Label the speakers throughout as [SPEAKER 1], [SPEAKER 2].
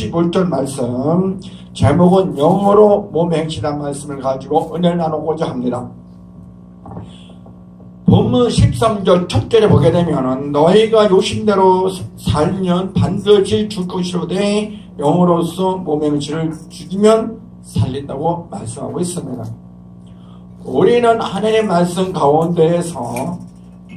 [SPEAKER 1] 15절 말씀 제목은 영어로 몸 행실한 말씀을 가지고 은혜를 나누고자 합니다. 본문 13절 첫 절에 보게 되면 너희가 욕심대로 살면 반드시 죽을 것이로되 영으로서 몸의 행실을 죽이면 살린다고 말씀하고 있습니다. 우리는 하나님의 말씀 가운데에서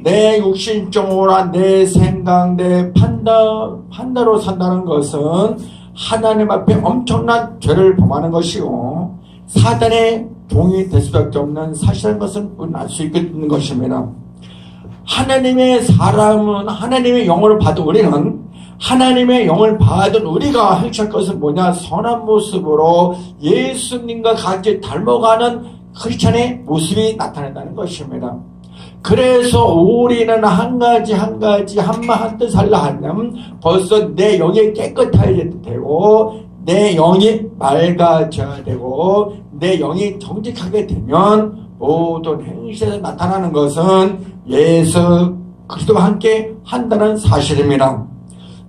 [SPEAKER 1] 내 육신적으로 내 생각, 내 판단, 판단으로 산다는 것은 하나님 앞에 엄청난 죄를 범하는 것이고 사단의 종이 될 수밖에 없는 사실인 것은 알 수 있는 것입니다. 하나님의 사람은 하나님의 영을 받은 우리는 하나님의 영을 받은 우리가 행할 것은 뭐냐 선한 모습으로 예수님과 같이 닮아가는 크리스찬의 모습이 나타난다는 것입니다. 그래서 우리는 한 가지 한 가지 한마 한뜻 할라 하면 벌써 내 영이 깨끗해야 되고 내 영이 맑아져야 되고 내 영이 정직하게 되면 모든 행실에서 나타나는 것은 예수 그리스도와 함께 한다는 사실입니다.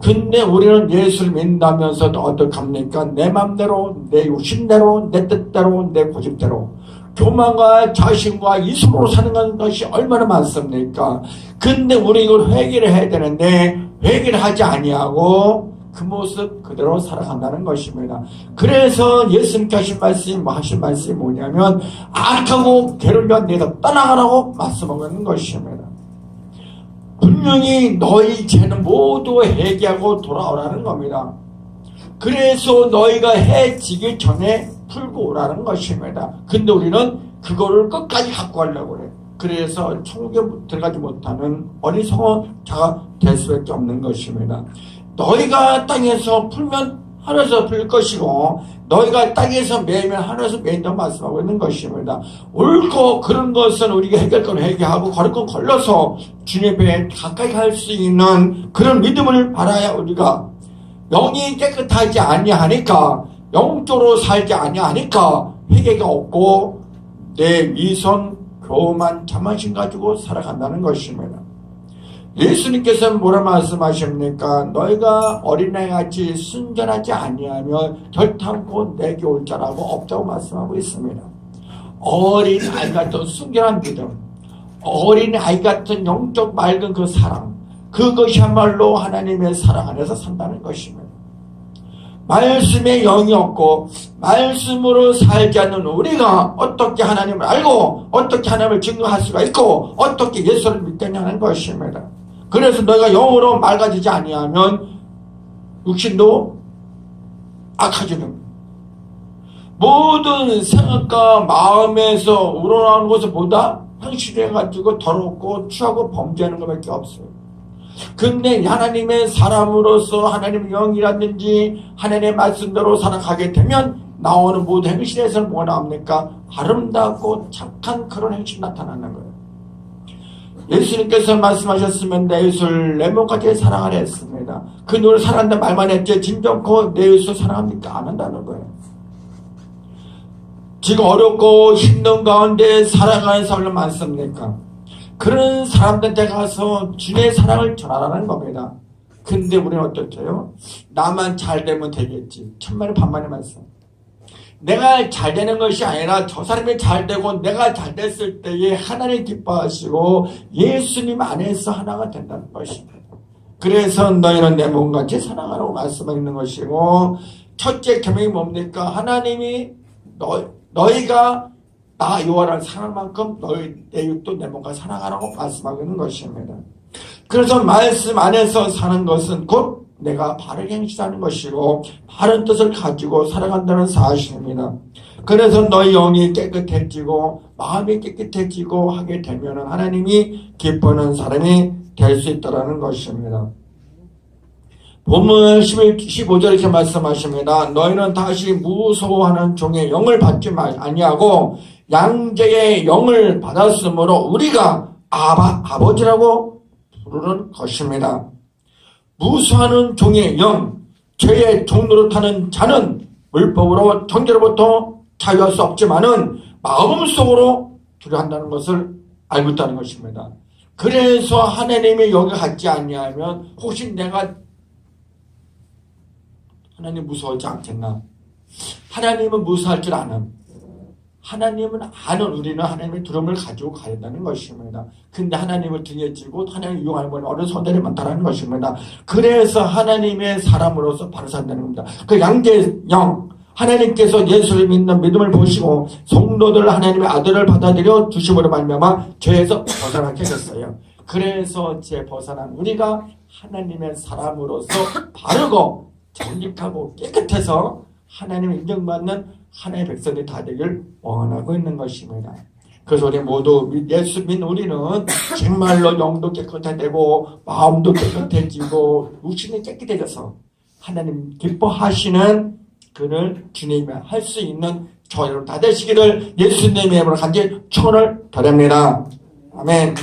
[SPEAKER 1] 근데 우리는 예수를 믿는다면서도 어떡합니까? 내 맘대로, 내 욕심대로, 내 뜻대로, 내 고집대로 교만과 자신과 이성으로 사는 것이 얼마나 많습니까? 근데 우리 이걸 회개를 해야 되는데 회개를 하지 아니하고 그 모습 그대로 살아간다는 것입니다. 그래서 예수님께 하신 말씀이 뭐 하신 말씀이 뭐냐면 악하고 괴로운 내가 떠나가라고 말씀하고 있는 것입니다. 분명히 너희 죄는 모두 회개하고 돌아오라는 겁니다. 그래서 너희가 해지기 전에 풀고 오라는 것입니다. 근데 우리는 그거를 끝까지 갖고 가려고 그래. 그래서 천국에 들어가지 못하는 어리석은 자가 될 수밖에 없는 것입니다. 너희가 땅에서 풀면 하늘에서 풀 것이고 너희가 땅에서 매면 하늘에서 매인다고 말씀하고 있는 것입니다. 옳고 그런 것은 우리가 해결 건 해결하고 걸을 건 걸러서 주님 앞에 가까이 갈 수 있는 그런 믿음을 바라야 우리가 영이 깨끗하지 아니하니까 영적으로 살지 아니하니까 회개가 없고 내 미성 교만 자만심 가지고 살아간다는 것입니다. 예수님께서는 뭐라 말씀하십니까? 너희가 어린아이같이 순전하지 아니하면 결탄코 내게 올 자라고 없다고 말씀하고 있습니다. 어린 아이 같은 순결한 믿음, 어린 아이 같은 영적 맑은 그 사랑, 그것이야말로 하나님의 사랑 안에서 산다는 것입니다. 말씀에 영이 없고 말씀으로 살지 않는 우리가 어떻게 하나님을 알고 어떻게 하나님을 증거할 수가 있고 어떻게 예수를 믿겠냐는 것입니다. 그래서 너희가 영으로 맑아지지 아니하면 육신도 악해지는 모든 생각과 마음에서 우러나오는 것을보다 현실해가지고 더럽고 추하고 범죄하는 것밖에 없어요. 근데 하나님의 사람으로서 하나님의 영이라든지 하나님의 말씀대로 살아가게 되면 나오는 모든 행실에서는 뭐가 나옵니까? 아름답고 착한 그런 행실이 나타나는 거예요. 예수님께서 말씀하셨으면 내 예수를 내 몸까지 사랑하려 했습니다. 그 누를 사랑한다 말만 했지 진정코 내 예수 사랑합니까? 안 한다는 거예요. 지금 어렵고 힘든 가운데 살아가는 사람들 많습니까? 그런 사람들한테 가서 주의 사랑을 전하라는 겁니다. 근데 우리는 어떻게요? 나만 잘 되면 되겠지. 천만의 반만의 말씀. 내가 잘 되는 것이 아니라 저 사람이 잘 되고 내가 잘 됐을 때에 하나님 기뻐하시고 예수님 안에서 하나가 된다는 것입니다. 그래서 너희는 내 몸같이 사랑하라고 말씀하고 있는 것이고 첫째 계명이 뭡니까? 하나님이 너, 너희가 나 요한을 사랑할 만큼 너희 내 육도 내 몸과 사랑하라고 말씀하고 있는 것입니다. 그래서 말씀 안에서 사는 것은 곧 내가 바르게 행실하는 것이고 바른 뜻을 가지고 살아간다는 사실입니다. 그래서 너희 영이 깨끗해지고 마음이 깨끗해지고 하게 되면 하나님이 기뻐하는 사람이 될 수 있다는 것입니다. 본문 11, 15절 이렇게 말씀하십니다. 너희는 다시 무서워하는 종의 영을 받지 말 아니하고 양재의 영을 받았으므로 우리가 아바, 아버지라고 부르는 것입니다. 무수하는 종의 영, 죄의 종로로 타는 자는 물법으로 정죄로부터 자유할 수 없지만은 마음속으로 두려한다는 것을 알고 있다는 것입니다. 그래서 하나님이 여기 갖지 않냐면 혹시 내가 하나님 무서워하지 않겠나? 하나님은 무서워할 줄 아는. 하나님은 아는 우리는 하나님의 두려움을 가지고 가야 된다는 것입니다. 근데 하나님을 등에 찌고 하나님을 이용하는 건 어른 손들이 많다는 것입니다. 그래서 하나님의 사람으로서 바로 산다는 겁니다. 그 양계영, 하나님께서 예수를 믿는 믿음을 보시고 성도들 하나님의 아들을 받아들여 주심으로 말미암아 죄에서 벗어나게 하셨어요. 그래서 제 벗어난 우리가 하나님의 사람으로서 바르고 정직하고 깨끗해서 하나님 인정받는 하나님의 백성이 다 되길 원하고 있는 것입니다. 그래서 우리 모두 예수 믿는 우리는 정말로 영도 깨끗해지고 마음도 깨끗해지고 육신이 깨끗해져서 하나님 기뻐하시는 그를 주님이 할 수 있는 저희로 다 되시기를 예수님의 이름으로 간절히 초를 드립니다. 아멘.